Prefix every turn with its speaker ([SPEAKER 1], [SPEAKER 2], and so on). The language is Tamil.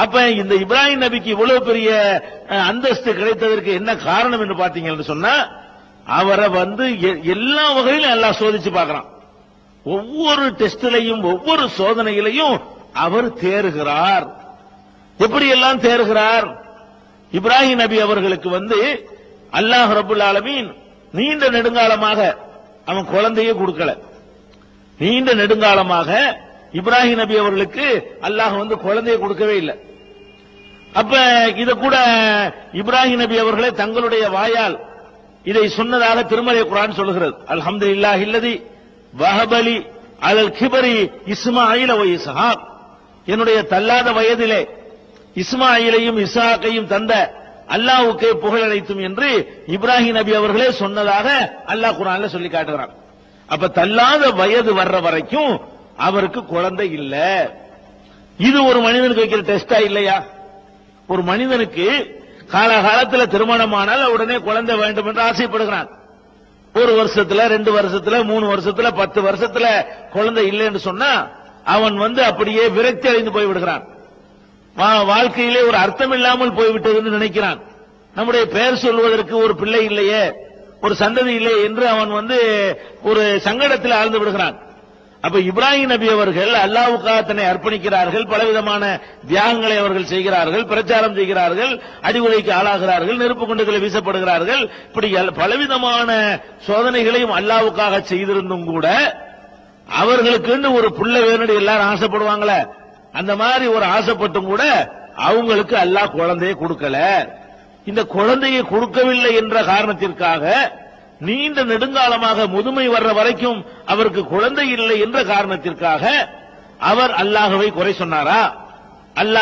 [SPEAKER 1] அப்ப இந்த இப்ராஹிம் நபிக்கு இவ்வளவு பெரிய அந்தஸ்து கிடைத்ததற்கு என்ன காரணம் என்று பாத்தீங்கன்னு சொன்னா அவரை வந்து எ- எல்லா வகையிலும் எல்லாம் சோதிச்சு பார்க்கறான். ஒவ்வொரு டெஸ்டிலையும் ஒவ்வொரு சோதனையிலையும் அவர் தேறுகிறார். எப்படி எல்லாம் தேறுகிறார்? இப்ராஹிம் நபி அவர்களுக்கு வந்து அல்லாஹ் ரபுல் ஆலமீன் நீண்ட நெடுங்காலமாக அவன் குழந்தையே கொடுக்கல. நீண்ட நெடுங்காலமாக இப்ராஹிம் நபி அவர்களுக்கு அல்லாஹ் வந்து குழந்தைய கொடுக்கவே இல்லை. அப்ப இத கூட இப்ராஹிம் நபி அவர்களே தங்களுடைய வாயால் இதை சொன்னதாக திருமலை குரான் சொல்லுகிறது. இல்லா இல்லதி வஹபலி அலல் கிபரி இஸ்மாயில் வ இஸ்ஹாப் என்னுடைய தள்ளாத வயதிலே இஸ்மாயிலையும் இசாக்கையும் தந்த அல்லாஹ்வுக்கே புகழழைத்தும் என்று இப்ராஹிம் நபி அவர்களே சொன்னதாக அல்லாஹ் குரான்ல சொல்லி காட்டுகிறான். அப்ப தள்ளாத வயது வர்ற வரைக்கும் அவருக்கு குழந்தை இல்ல. இது ஒரு மனிதனுக்கு வைக்கிற டெஸ்டா இல்லையா? ஒரு மனிதனுக்கு காலகாலத்தில் திருமணமானால் உடனே குழந்தை வேண்டும் என்று ஆசைப்படுகிறான். ஒரு வருஷத்துல ரெண்டு வருஷத்துல மூணு வருஷத்துல பத்து வருஷத்துல குழந்தை இல்லைன்னு சொன்னா அவன் வந்து அப்படியே விரக்தி அடைந்து போய்விடுகிறான். வா- வாழ்க்கையிலே ஒரு அர்த்தம் இல்லாமல் போய்விட்டதுன்னு நினைக்கிறான். நம்முடைய பெயர் சொல்வதற்கு ஒரு பிள்ளை இல்லையே ஒரு சந்ததி இல்லையே என்று அவன் வந்து ஒரு சங்கடத்தில் ஆழ்ந்து விடுகிறான். அப்ப இப்ராஹிம் நபி அவர்கள் அல்லாவுக்காக தன்னை அர்ப்பணிக்கிறார்கள் பலவிதமான தியாகங்களை அவர்கள் செய்கிறார்கள் பிரச்சாரம் செய்கிறார்கள் அடிவுரைக்கு ஆளாகிறார்கள் நெருப்பு குண்டுகளை வீசப்படுகிறார்கள். இப்படி பலவிதமான சோதனைகளையும் அல்லாவுக்காக செய்திருந்தும் கூட அவர்களுக்குன்னு ஒரு புள்ள வேணும்னு எல்லாரும் ஆசைப்படுவாங்களே. அந்த மாதிரி ஒரு ஆசைப்பட்டும் கூட அவங்களுக்கு அல்லாஹ் குழந்தையை கொடுக்கல. இந்த குழந்தையை கொடுக்கவில்லை என்ற காரணத்திற்காக நீண்ட நெடுங்காலமாக முதுமை வர்ற வரைக்கும் அவருக்கு குழந்தை இல்லை என்ற காரணத்திற்காக அவர் அல்லாஹவை குறை சொன்னாரா? அல்லாஹ்